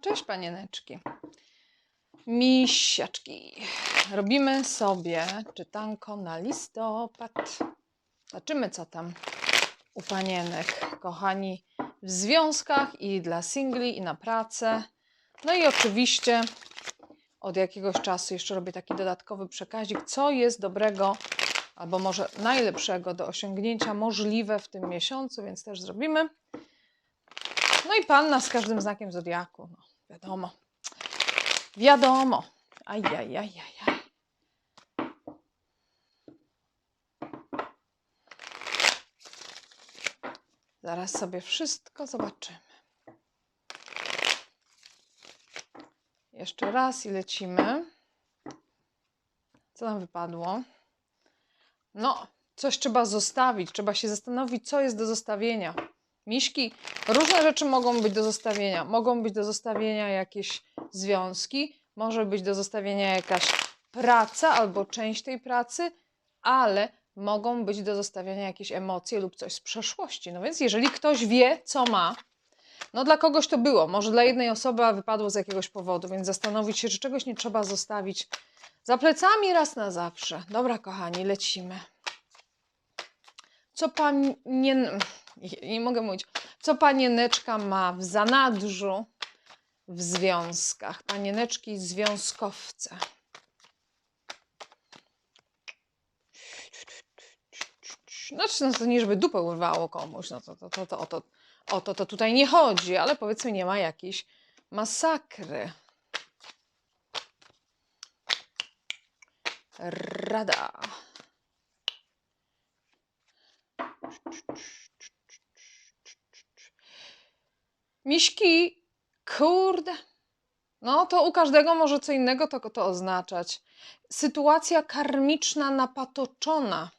cześć panieneczki. Misiaczki. Robimy sobie czytanko na listopad. Zobaczymy, co tam u panienek, kochani, w związkach i dla singli, i na pracę. No i oczywiście od jakiegoś czasu jeszcze robię taki dodatkowy przekazik, co jest dobrego albo może najlepszego do osiągnięcia możliwe w tym miesiącu, więc też zrobimy. No i panna z każdym znakiem zodiaku. No, wiadomo. Wiadomo. Ajajajajaj. Zaraz sobie wszystko zobaczymy. Jeszcze raz i lecimy. Co nam wypadło? No, coś trzeba zostawić. Trzeba się zastanowić, co jest do zostawienia. Miśki, różne rzeczy mogą być do zostawienia. Mogą być do zostawienia jakieś związki, może być do zostawienia jakaś praca albo część tej pracy, ale mogą być do zostawienia jakieś emocje lub coś z przeszłości. No więc jeżeli ktoś wie, co ma, no dla kogoś to było, może dla jednej osoby a wypadło z jakiegoś powodu, więc zastanowić się, czy czegoś nie trzeba zostawić za plecami raz na zawsze. Dobra, kochani, lecimy. Co pan nie, nie mogę mówić, co panieneczka ma w zanadrzu w związkach? Panieneczki związkowce. Znaczy, no to nie żeby dupę urwało komuś, no to, to, to, to, o, to, o to to tutaj nie chodzi, ale powiedzmy nie ma jakiejś masakry. Rada. Miśki, kurde. No to u każdego może co innego to, to oznaczać. Sytuacja karmiczna napatoczona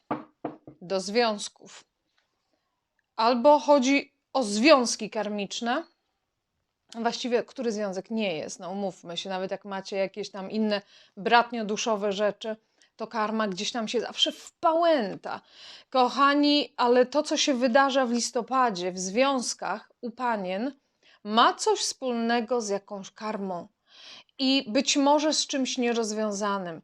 do związków. Albo chodzi o związki karmiczne. Właściwie, który związek nie jest, no umówmy się, nawet jak macie jakieś tam inne bratnio-duszowe rzeczy, to karma gdzieś tam się zawsze wpałęta. Kochani, ale to, co się wydarza w listopadzie w związkach u panien, ma coś wspólnego z jakąś karmą i być może z czymś nierozwiązanym.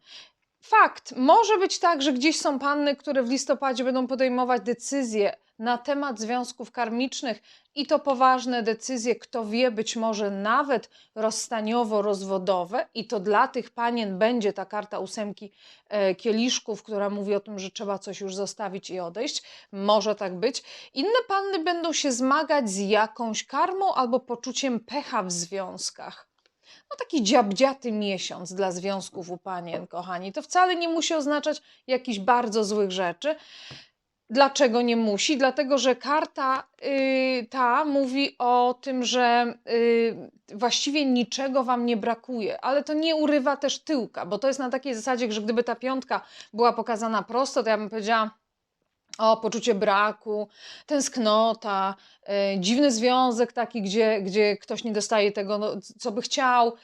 Fakt, może być tak, że gdzieś są panny, które w listopadzie będą podejmować decyzje na temat związków karmicznych i to poważne decyzje, kto wie, być może nawet rozstaniowo-rozwodowe, i to dla tych panien będzie ta karta ósemki e, kieliszków, która mówi o tym, że trzeba coś już zostawić i odejść. Może tak być. Inne panny będą się zmagać z jakąś karmą albo poczuciem pecha w związkach no taki dziabdziaty miesiąc dla związków u panien, kochani. To wcale nie musi oznaczać jakichś bardzo złych rzeczy. Dlaczego nie musi? Dlatego, że karta y, ta mówi o tym, że y, właściwie niczego wam nie brakuje, ale to nie urywa też tyłka, bo to jest na takiej zasadzie, że gdyby ta piątka była pokazana prosto, to ja bym powiedziała, o, poczucie braku, tęsknota, y, dziwny związek taki, gdzie, gdzie ktoś nie dostaje tego, no, co by chciał.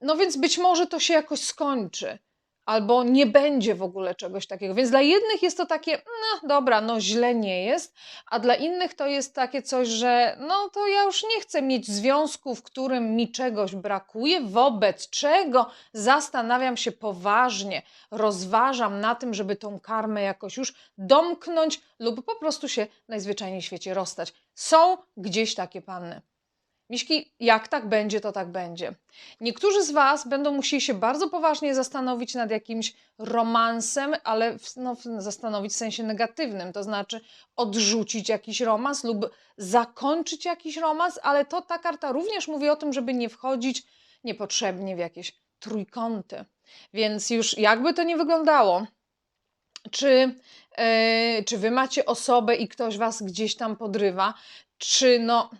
No więc być może to się jakoś skończy albo nie będzie w ogóle czegoś takiego. Więc dla jednych jest to takie, no dobra, no źle nie jest, a dla innych to jest takie coś, że no to ja już nie chcę mieć związku, w którym mi czegoś brakuje, wobec czego zastanawiam się poważnie, rozważam na tym, żeby tą karmę jakoś już domknąć lub po prostu się najzwyczajniej w świecie rozstać. Są gdzieś takie panny. Miśki, jak tak będzie, to tak będzie. Niektórzy z Was będą musieli się bardzo poważnie zastanowić nad jakimś romansem, ale w, no, zastanowić w sensie negatywnym, to znaczy odrzucić jakiś romans lub zakończyć jakiś romans, ale to ta karta również mówi o tym, żeby nie wchodzić niepotrzebnie w jakieś trójkąty. Więc już jakby to nie wyglądało, czy, yy, czy Wy macie osobę i ktoś Was gdzieś tam podrywa, czy no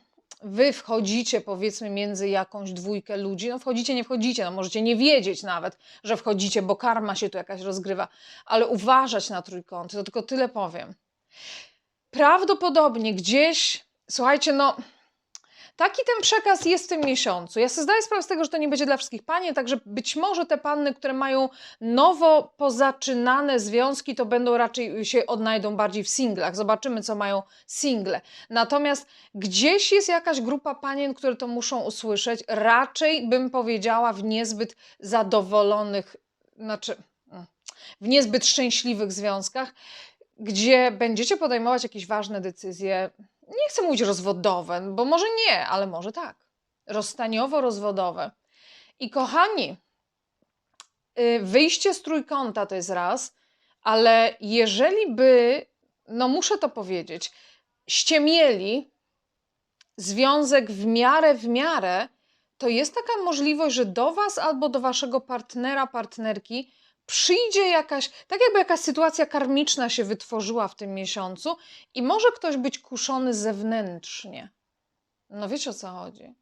wy wchodzicie powiedzmy między jakąś dwójkę ludzi, no wchodzicie, nie wchodzicie, no możecie nie wiedzieć nawet, że wchodzicie, bo karma się tu jakaś rozgrywa, ale uważać na trójkąty, to tylko tyle powiem. Prawdopodobnie gdzieś, słuchajcie, no Taki ten przekaz jest w tym miesiącu. Ja sobie zdaję sprawę z tego, że to nie będzie dla wszystkich pani, także być może te panny, które mają nowo pozaczynane związki, to będą raczej się odnajdą bardziej w singlach. Zobaczymy, co mają single. Natomiast gdzieś jest jakaś grupa panien, które to muszą usłyszeć. Raczej bym powiedziała w niezbyt zadowolonych, znaczy mm, w niezbyt szczęśliwych związkach, gdzie będziecie podejmować jakieś ważne decyzje nie chcę mówić rozwodowe, bo może nie, ale może tak. Rozstaniowo-rozwodowe. I kochani, y, wyjście z trójkąta to jest raz, ale jeżeli by, no muszę to powiedzieć, ściemieli związek w miarę, w miarę, to jest taka możliwość, że do Was albo do Waszego partnera, partnerki przyjdzie jakaś, tak jakby jakaś sytuacja karmiczna się wytworzyła w tym miesiącu i może ktoś być kuszony zewnętrznie. No wiecie o co chodzi.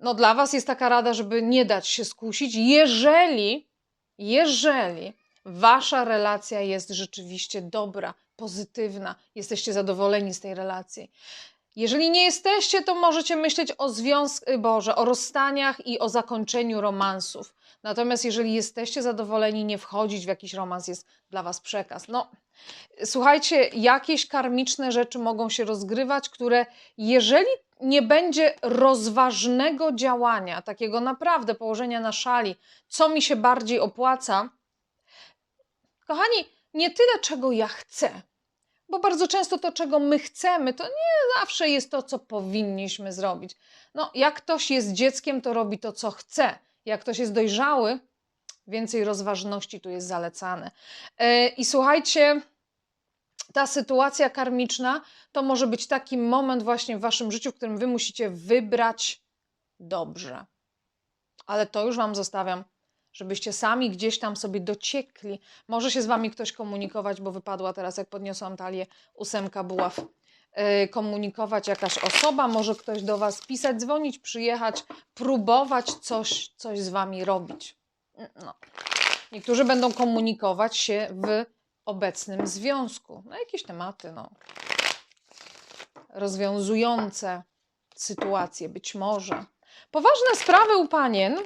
No dla Was jest taka rada, żeby nie dać się skusić, jeżeli, jeżeli Wasza relacja jest rzeczywiście dobra, pozytywna, jesteście zadowoleni z tej relacji. Jeżeli nie jesteście, to możecie myśleć o związku, Boże, o rozstaniach i o zakończeniu romansów. Natomiast jeżeli jesteście zadowoleni, nie wchodzić w jakiś romans jest dla Was przekaz. No, słuchajcie, jakieś karmiczne rzeczy mogą się rozgrywać, które jeżeli nie będzie rozważnego działania, takiego naprawdę położenia na szali, co mi się bardziej opłaca, kochani, nie tyle czego ja chcę, bo bardzo często to, czego my chcemy, to nie zawsze jest to, co powinniśmy zrobić. No, jak ktoś jest dzieckiem, to robi to, co chce. Jak ktoś jest dojrzały, więcej rozważności tu jest zalecane. E, I słuchajcie, ta sytuacja karmiczna to może być taki moment właśnie w waszym życiu, w którym wy musicie wybrać dobrze. Ale to już wam zostawiam, żebyście sami gdzieś tam sobie dociekli. Może się z wami ktoś komunikować, bo wypadła teraz, jak podniosłam talię, ósemka buław Y, komunikować jakaś osoba, może ktoś do Was pisać, dzwonić, przyjechać, próbować coś, coś z Wami robić. No. Niektórzy będą komunikować się w obecnym związku. No, jakieś tematy, no. Rozwiązujące sytuacje, być może. Poważne sprawy u panien,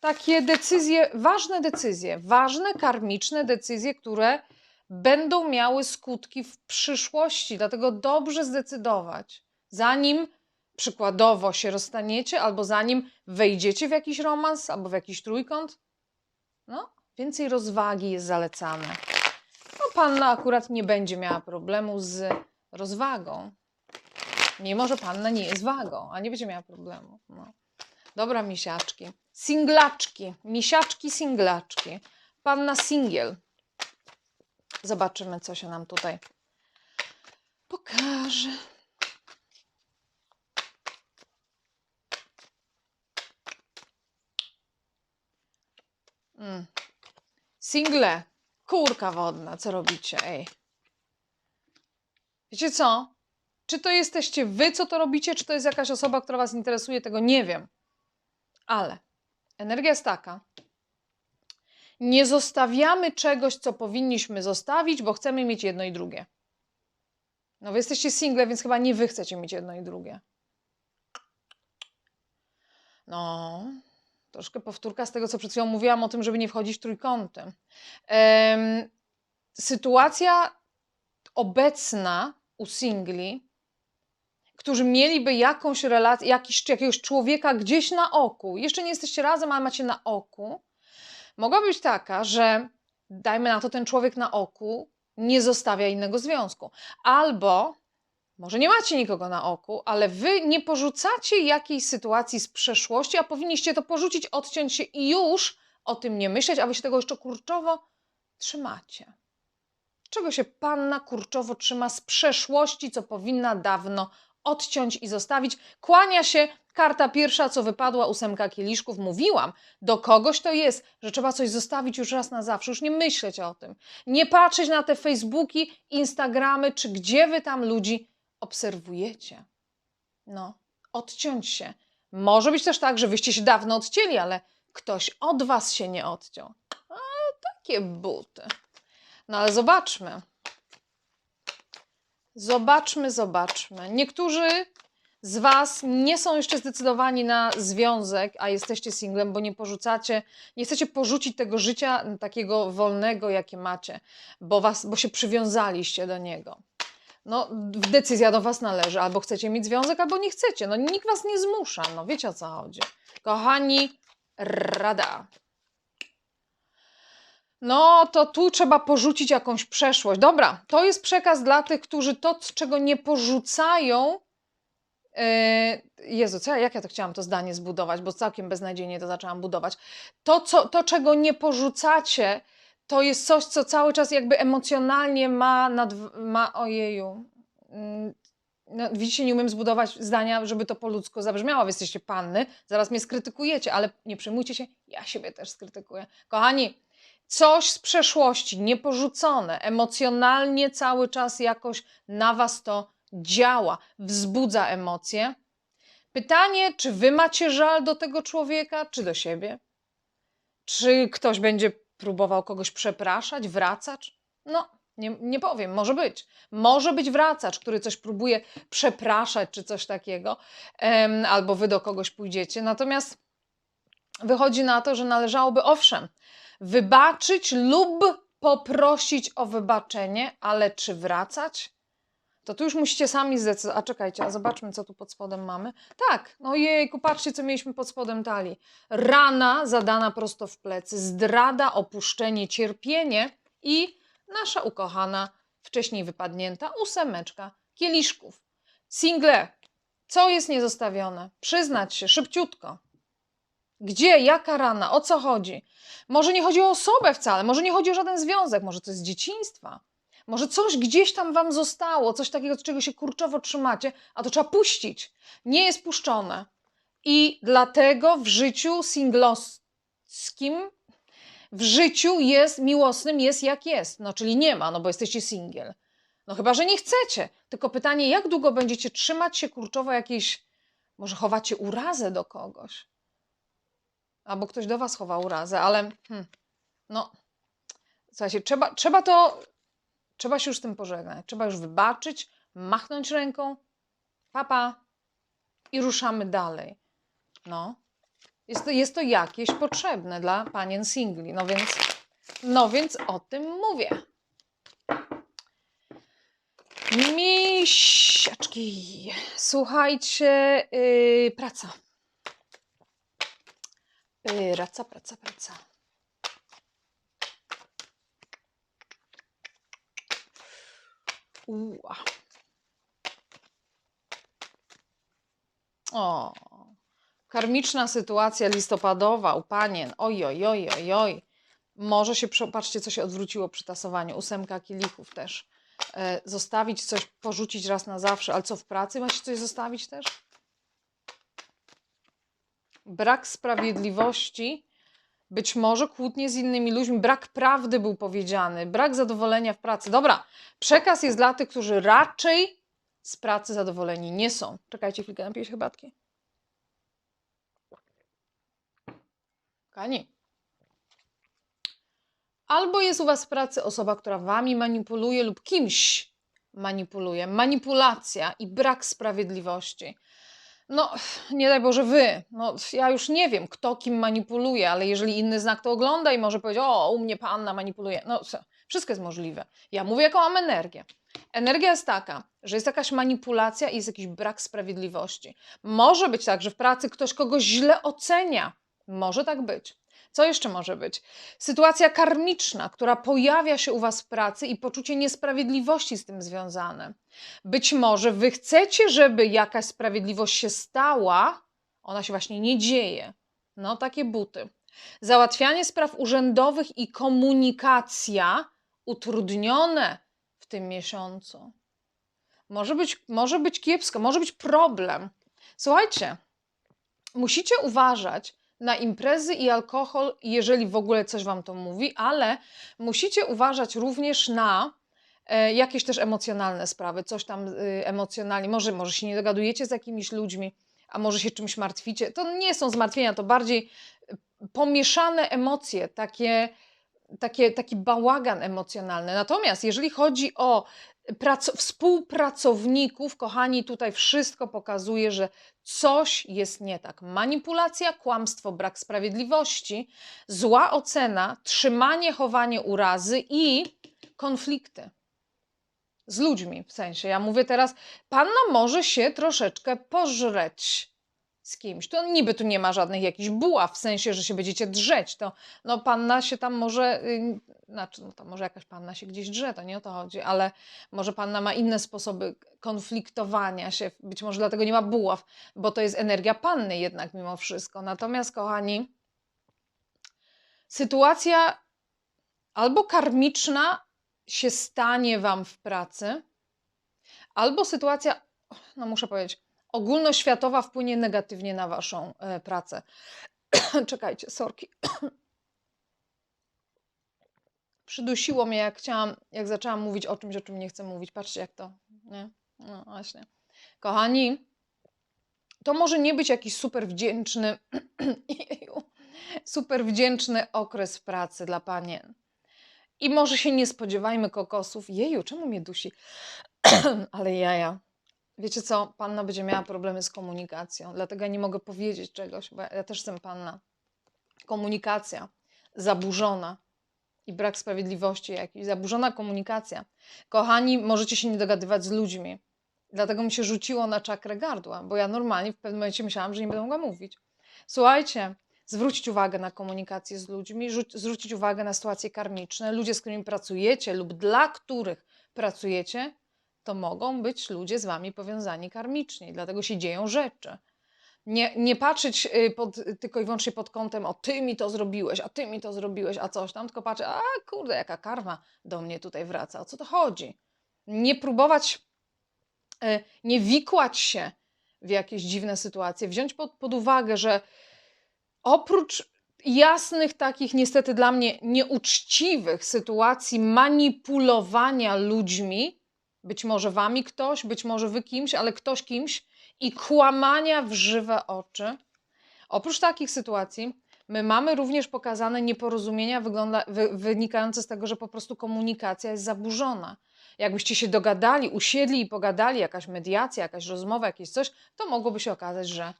takie decyzje, ważne decyzje, ważne karmiczne decyzje, które będą miały skutki w przyszłości. Dlatego dobrze zdecydować, zanim przykładowo się rozstaniecie, albo zanim wejdziecie w jakiś romans, albo w jakiś trójkąt. No, więcej rozwagi jest zalecane. No, panna akurat nie będzie miała problemu z rozwagą. Mimo, że panna nie jest wagą, a nie będzie miała problemu. No. Dobra, misiaczki. Singlaczki. Misiaczki, singlaczki. Panna singiel. Zobaczymy, co się nam tutaj pokaże. Mm. Single. Kurka wodna, co robicie? Ej. Wiecie co? Czy to jesteście wy, co to robicie, czy to jest jakaś osoba, która was interesuje, tego nie wiem. Ale energia jest taka, nie zostawiamy czegoś, co powinniśmy zostawić, bo chcemy mieć jedno i drugie. No, wy jesteście single, więc chyba nie wy chcecie mieć jedno i drugie. No, troszkę powtórka z tego, co przed chwilą mówiłam o tym, żeby nie wchodzić. Ehm, sytuacja obecna u singli, którzy mieliby jakąś relację, jakiś, jakiegoś człowieka gdzieś na oku, jeszcze nie jesteście razem, ale macie na oku, mogła być taka, że dajmy na to ten człowiek na oku nie zostawia innego związku. Albo może nie macie nikogo na oku, ale wy nie porzucacie jakiejś sytuacji z przeszłości, a powinniście to porzucić, odciąć się i już o tym nie myśleć, a wy się tego jeszcze kurczowo trzymacie. Czego się panna kurczowo trzyma z przeszłości, co powinna dawno odciąć i zostawić? Kłania się Karta pierwsza, co wypadła, ósemka kieliszków. Mówiłam, do kogoś to jest, że trzeba coś zostawić już raz na zawsze, już nie myśleć o tym. Nie patrzeć na te Facebooki, Instagramy, czy gdzie wy tam ludzi obserwujecie. No, odciąć się. Może być też tak, że wyście się dawno odcięli, ale ktoś od was się nie odciął. A, takie buty. No ale zobaczmy. Zobaczmy, zobaczmy. Niektórzy z Was nie są jeszcze zdecydowani na związek, a jesteście singlem, bo nie porzucacie, nie chcecie porzucić tego życia takiego wolnego, jakie macie, bo, was, bo się przywiązaliście do niego. No, decyzja do Was należy. Albo chcecie mieć związek, albo nie chcecie. No, nikt Was nie zmusza. No, wiecie o co chodzi. Kochani, rada. No, to tu trzeba porzucić jakąś przeszłość. Dobra, to jest przekaz dla tych, którzy to, czego nie porzucają. Yy, Jezu, co ja, jak ja to chciałam to zdanie zbudować, bo całkiem beznadziejnie to zaczęłam budować. To, co, to czego nie porzucacie, to jest coś, co cały czas jakby emocjonalnie ma, nad, ma ojeju. Mm, No, widzicie, nie umiem zbudować zdania, żeby to po ludzku zabrzmiało. Wy jesteście panny, zaraz mnie skrytykujecie, ale nie przejmujcie się, ja siebie też skrytykuję. Kochani, coś z przeszłości, nieporzucone, emocjonalnie cały czas jakoś na was to działa, wzbudza emocje. Pytanie, czy wy macie żal do tego człowieka, czy do siebie? Czy ktoś będzie próbował kogoś przepraszać, wracać? No, nie, nie powiem, może być. Może być wracacz, który coś próbuje przepraszać, czy coś takiego, albo wy do kogoś pójdziecie. Natomiast wychodzi na to, że należałoby owszem, wybaczyć lub poprosić o wybaczenie, ale czy wracać? To tu już musicie sami zdecydować. A czekajcie, a zobaczmy, co tu pod spodem mamy. Tak, no jejku, patrzcie, co mieliśmy pod spodem talii. Rana zadana prosto w plecy, zdrada, opuszczenie, cierpienie i nasza ukochana, wcześniej wypadnięta ósemeczka kieliszków. Single, co jest niezostawione? Przyznać się szybciutko. Gdzie, jaka rana, o co chodzi? Może nie chodzi o osobę wcale, może nie chodzi o żaden związek, może to jest z dzieciństwa. Może coś gdzieś tam wam zostało, coś takiego, z czego się kurczowo trzymacie, a to trzeba puścić. Nie jest puszczone. I dlatego w życiu singlowskim, w życiu jest miłosnym, jest jak jest. No, czyli nie ma, no bo jesteście singiel. No chyba, że nie chcecie. Tylko pytanie, jak długo będziecie trzymać się kurczowo jakiejś, może chowacie urazę do kogoś? Albo ktoś do was chowa urazę, ale hmm, no, słuchajcie, trzeba, trzeba to Trzeba się już z tym pożegnać. Trzeba już wybaczyć, machnąć ręką, papa i ruszamy dalej. No. Jest to, jest to jakieś potrzebne dla panien singli. No więc, no więc o tym mówię. Misiaczki. Słuchajcie, yy, praca. Praca, praca, praca. Ua. O, karmiczna sytuacja listopadowa u panien. Oj, oj, oj, oj, oj. Może się, patrzcie, co się odwróciło przy tasowaniu. Ósemka kielichów też. E, zostawić coś, porzucić raz na zawsze. Ale co w pracy? Macie coś zostawić też? Brak sprawiedliwości, być może kłótnie z innymi ludźmi, brak prawdy był powiedziany, brak zadowolenia w pracy. Dobra, przekaz jest dla tych, którzy raczej z pracy zadowoleni nie są. Czekajcie chwilkę, napiję się herbatki. Kani. Albo jest u Was w pracy osoba, która Wami manipuluje lub kimś manipuluje. Manipulacja i brak sprawiedliwości. No, nie daj Boże wy. No, ja już nie wiem, kto kim manipuluje, ale jeżeli inny znak to ogląda i może powiedzieć, o, u mnie panna manipuluje. No, wszystko jest możliwe. Ja mówię, jaką mam energię. Energia jest taka, że jest jakaś manipulacja i jest jakiś brak sprawiedliwości. Może być tak, że w pracy ktoś kogoś źle ocenia. Może tak być. Co jeszcze może być? Sytuacja karmiczna, która pojawia się u Was w pracy i poczucie niesprawiedliwości z tym związane. Być może Wy chcecie, żeby jakaś sprawiedliwość się stała, ona się właśnie nie dzieje. No, takie buty. Załatwianie spraw urzędowych i komunikacja utrudnione w tym miesiącu. Może być, może być kiepsko, może być problem. Słuchajcie, musicie uważać na imprezy i alkohol, jeżeli w ogóle coś Wam to mówi, ale musicie uważać również na e, jakieś też emocjonalne sprawy, coś tam y, emocjonalnie. Może, może się nie dogadujecie z jakimiś ludźmi, a może się czymś martwicie. To nie są zmartwienia, to bardziej y, pomieszane emocje, takie, takie, taki bałagan emocjonalny. Natomiast jeżeli chodzi o prac- współpracowników, kochani, tutaj wszystko pokazuje, że coś jest nie tak. Manipulacja, kłamstwo, brak sprawiedliwości, zła ocena, trzymanie, chowanie urazy i konflikty z ludźmi. W sensie, ja mówię teraz, panna może się troszeczkę pożreć z kimś. To niby tu nie ma żadnych jakichś buław, w sensie, że się będziecie drzeć. To no panna się tam może, y, znaczy, no to może jakaś panna się gdzieś drze, to nie o to chodzi, ale może panna ma inne sposoby konfliktowania się, być może dlatego nie ma buław, bo to jest energia panny jednak mimo wszystko. Natomiast, kochani, sytuacja albo karmiczna się stanie wam w pracy, albo sytuacja, no muszę powiedzieć, ogólnoświatowa wpłynie negatywnie na waszą e, pracę. Czekajcie, sorki. Przydusiło mnie, jak chciałam, jak zaczęłam mówić o czymś, o czym nie chcę mówić. Patrzcie, jak to, nie? No właśnie. Kochani, to może nie być jakiś super wdzięczny, super wdzięczny okres pracy dla panien. I może się nie spodziewajmy kokosów. Jeju, czemu mnie dusi? Ale jaja. Wiecie co, panna będzie miała problemy z komunikacją, dlatego ja nie mogę powiedzieć czegoś, bo ja, ja też jestem panna. Komunikacja zaburzona i brak sprawiedliwości jakiejś, zaburzona komunikacja. Kochani, możecie się nie dogadywać z ludźmi. Dlatego mi się rzuciło na czakrę gardła, bo ja normalnie w pewnym momencie myślałam, że nie będę mogła mówić. Słuchajcie, zwrócić uwagę na komunikację z ludźmi, zwrócić uwagę na sytuacje karmiczne. Ludzie, z którymi pracujecie lub dla których pracujecie, to mogą być ludzie z wami powiązani karmicznie, dlatego się dzieją rzeczy. Nie, nie patrzeć y, pod, tylko i wyłącznie pod kątem, o ty mi to zrobiłeś, a ty mi to zrobiłeś, a coś tam, tylko patrzeć, a kurde, jaka karma do mnie tutaj wraca, o co to chodzi? Nie próbować, y, nie wikłać się w jakieś dziwne sytuacje, wziąć pod, pod uwagę, że oprócz jasnych, takich niestety dla mnie nieuczciwych sytuacji manipulowania ludźmi, być może wami ktoś, być może wy kimś, ale ktoś kimś i kłamania w żywe oczy. Oprócz takich sytuacji, my mamy również pokazane nieporozumienia wygląda, wy, wynikające z tego, że po prostu komunikacja jest zaburzona. Jakbyście się dogadali, usiedli i pogadali, jakaś mediacja, jakaś rozmowa, jakieś coś, to mogłoby się okazać, że,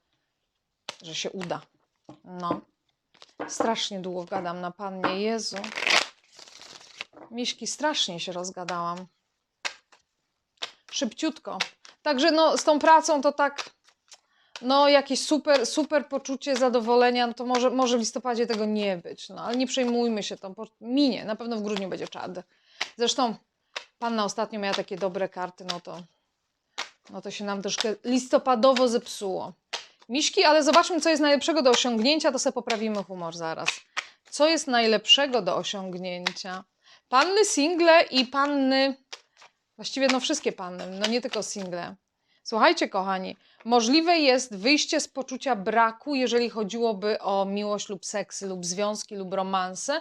że się uda. No. Strasznie długo gadam na pannie. Jezu. Miśki, strasznie się rozgadałam. Szybciutko. Także no, z tą pracą to tak, no jakieś super, super poczucie zadowolenia, no to może, może w listopadzie tego nie być, no ale nie przejmujmy się, po- minie, na pewno w grudniu będzie czad. Zresztą panna ostatnio miała takie dobre karty, no to, no to się nam troszkę listopadowo zepsuło. Miśki, ale zobaczmy, co jest najlepszego do osiągnięcia, to sobie poprawimy humor zaraz. Co jest najlepszego do osiągnięcia? Panny single i panny, właściwie no wszystkie panny, no nie tylko single. Słuchajcie, kochani, możliwe jest wyjście z poczucia braku, jeżeli chodziłoby o miłość lub seksy, lub związki, lub romanse,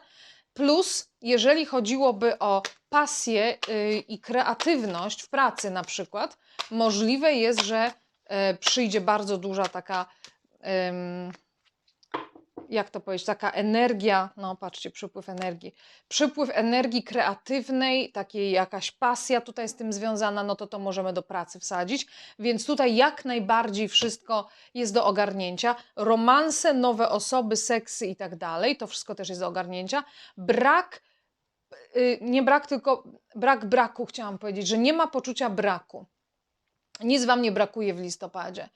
plus jeżeli chodziłoby o pasję yy, i kreatywność w pracy na przykład, możliwe jest, że e, przyjdzie bardzo duża taka, em, jak to powiedzieć, taka energia, no patrzcie, przypływ energii, przypływ energii kreatywnej, takiej jakaś pasja tutaj z tym związana, no to to możemy do pracy wsadzić, więc tutaj jak najbardziej wszystko jest do ogarnięcia. Romanse, nowe osoby, seksy i tak dalej, to wszystko też jest do ogarnięcia. Brak, y, nie brak, tylko brak braku, chciałam powiedzieć, że nie ma poczucia braku. Nic wam nie brakuje w listopadzie.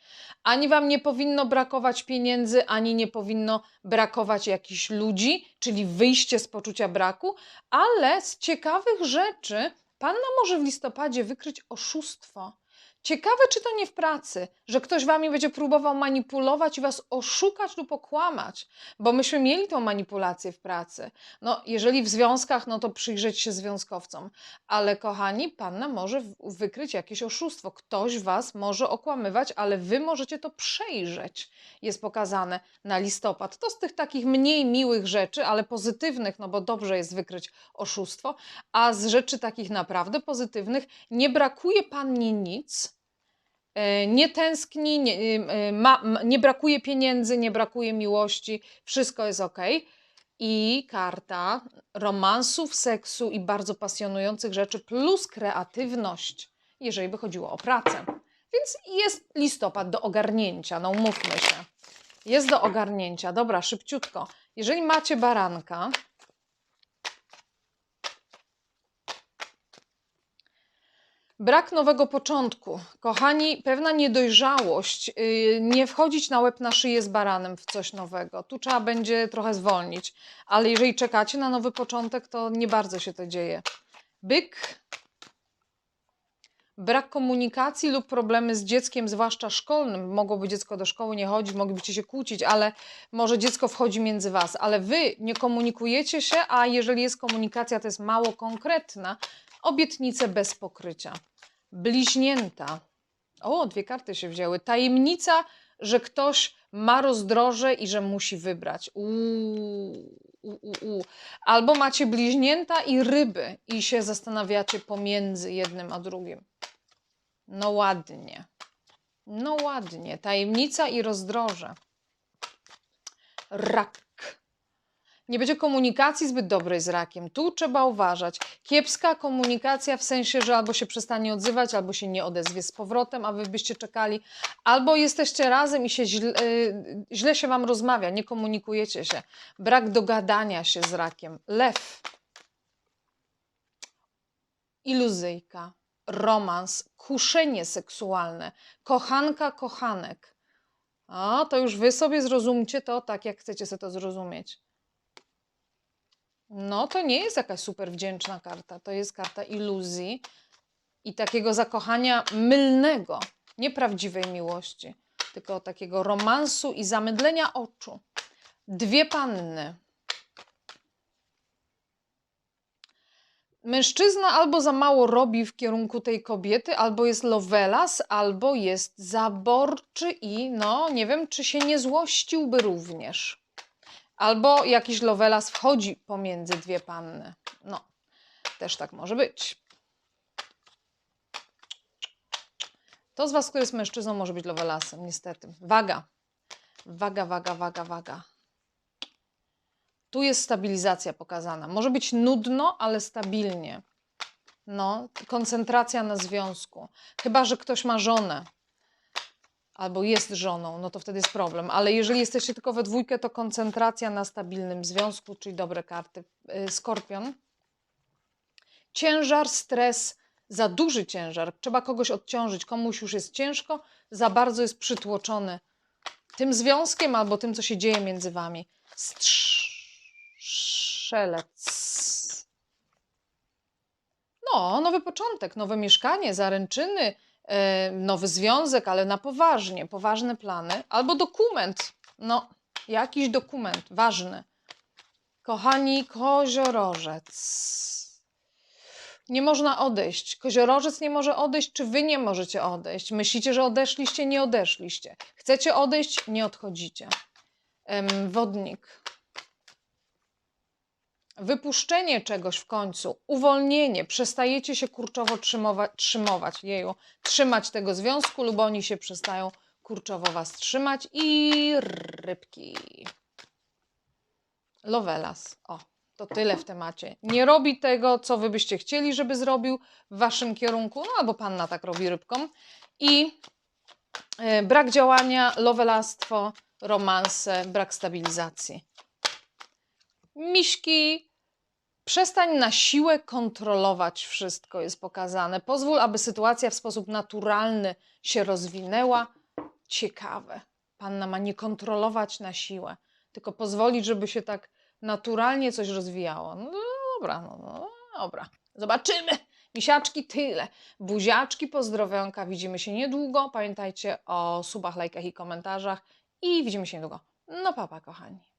Ani wam nie powinno brakować pieniędzy, ani nie powinno brakować jakichś ludzi, czyli wyjście z poczucia braku, ale z ciekawych rzeczy panna może w listopadzie wykryć oszustwo. Ciekawe, czy to nie w pracy, że ktoś wami będzie próbował manipulować i was oszukać lub okłamać, bo myśmy mieli tą manipulację w pracy. No, jeżeli w związkach, no to przyjrzeć się związkowcom, ale kochani, panna może wykryć jakieś oszustwo. Ktoś was może okłamywać, ale wy możecie to przejrzeć. Jest pokazane na listopad. To z tych takich mniej miłych rzeczy, ale pozytywnych, no bo dobrze jest wykryć oszustwo, a z rzeczy takich naprawdę pozytywnych nie brakuje pannie nic. E, Nie tęskni, nie, y, y, ma, nie brakuje pieniędzy, nie brakuje miłości, wszystko jest ok. i karta romansów, seksu i bardzo pasjonujących rzeczy, plus kreatywność, jeżeli by chodziło o pracę. Więc jest listopad do ogarnięcia, no umówmy się. Jest do ogarnięcia. Dobra, szybciutko. Jeżeli macie baranka, Brak nowego początku. Kochani, pewna niedojrzałość, yy, nie wchodzić na łeb na szyję z baranem w coś nowego. Tu trzeba będzie trochę zwolnić, ale jeżeli czekacie na nowy początek, to nie bardzo się to dzieje. Byk. Brak komunikacji lub problemy z dzieckiem, zwłaszcza szkolnym. Mogłoby dziecko do szkoły nie chodzić, moglibyście się kłócić, ale może dziecko wchodzi między was, ale wy nie komunikujecie się, a jeżeli jest komunikacja, to jest mało konkretna. Obietnice bez pokrycia. Bliźnięta. O, dwie karty się wzięły. Tajemnica, że ktoś ma rozdroże i że musi wybrać. Uuu, u, u, u. Albo macie bliźnięta i ryby i się zastanawiacie pomiędzy jednym a drugim. No ładnie. No ładnie. Tajemnica i rozdroże. Rak. Nie będzie komunikacji zbyt dobrej z rakiem. Tu trzeba uważać. Kiepska komunikacja w sensie, że albo się przestanie odzywać, albo się nie odezwie z powrotem, a wy byście czekali, albo jesteście razem i się źle, yy, źle się wam rozmawia, nie komunikujecie się. Brak dogadania się z rakiem. Lew. Iluzyjka. Romans. Kuszenie seksualne. Kochanka, kochanek. A, to już wy sobie zrozumcie to tak, jak chcecie sobie to zrozumieć. No, to nie jest jakaś super wdzięczna karta. To jest karta iluzji i takiego zakochania mylnego, nieprawdziwej miłości, tylko takiego romansu i zamydlenia oczu. Dwie panny. Mężczyzna albo za mało robi w kierunku tej kobiety, albo jest lovelas, albo jest zaborczy i no, nie wiem, czy się nie złościłby również. Albo jakiś lovelas wchodzi pomiędzy dwie panny. No, też tak może być. To z Was, który jest mężczyzną, może być lovelasem, niestety. Waga. Waga, waga, waga, waga. Tu jest stabilizacja pokazana. Może być nudno, ale stabilnie. No, koncentracja na związku. Chyba, że ktoś ma żonę albo jest żoną, no to wtedy jest problem. Ale jeżeli jesteście tylko we dwójkę, to koncentracja na stabilnym związku, czyli dobre karty. Yy, Skorpion. Ciężar, stres, za duży ciężar. Trzeba kogoś odciążyć. Komuś już jest ciężko, za bardzo jest przytłoczony tym związkiem albo tym, co się dzieje między wami. Strzelec. No, nowy początek, nowe mieszkanie, zaręczyny, nowy związek, ale na poważnie, poważne plany, albo dokument, no, jakiś dokument ważny. Kochani, koziorożec. Nie można odejść. Koziorożec nie może odejść, czy wy nie możecie odejść? Myślicie, że odeszliście, nie odeszliście. Chcecie odejść, nie odchodzicie. Wodnik. Wypuszczenie czegoś w końcu, uwolnienie, przestajecie się kurczowo trzymować, trzymować, jeju, trzymać tego związku, lub oni się przestają kurczowo was trzymać i rybki. Lovelas. O, to tyle w temacie. Nie robi tego, co wy byście chcieli, żeby zrobił w waszym kierunku, no albo panna tak robi rybką. I e, brak działania, lovelastwo, romanse, brak stabilizacji. Miśki, przestań na siłę kontrolować wszystko, jest pokazane. Pozwól, aby sytuacja w sposób naturalny się rozwinęła. Ciekawe. Panna ma nie kontrolować na siłę, tylko pozwolić, żeby się tak naturalnie coś rozwijało. No dobra, no, no dobra. Zobaczymy. Misiaczki, tyle. Buziaczki, pozdrowionka. Widzimy się niedługo. Pamiętajcie o subach, lajkach i komentarzach. I widzimy się niedługo. No papa, kochani.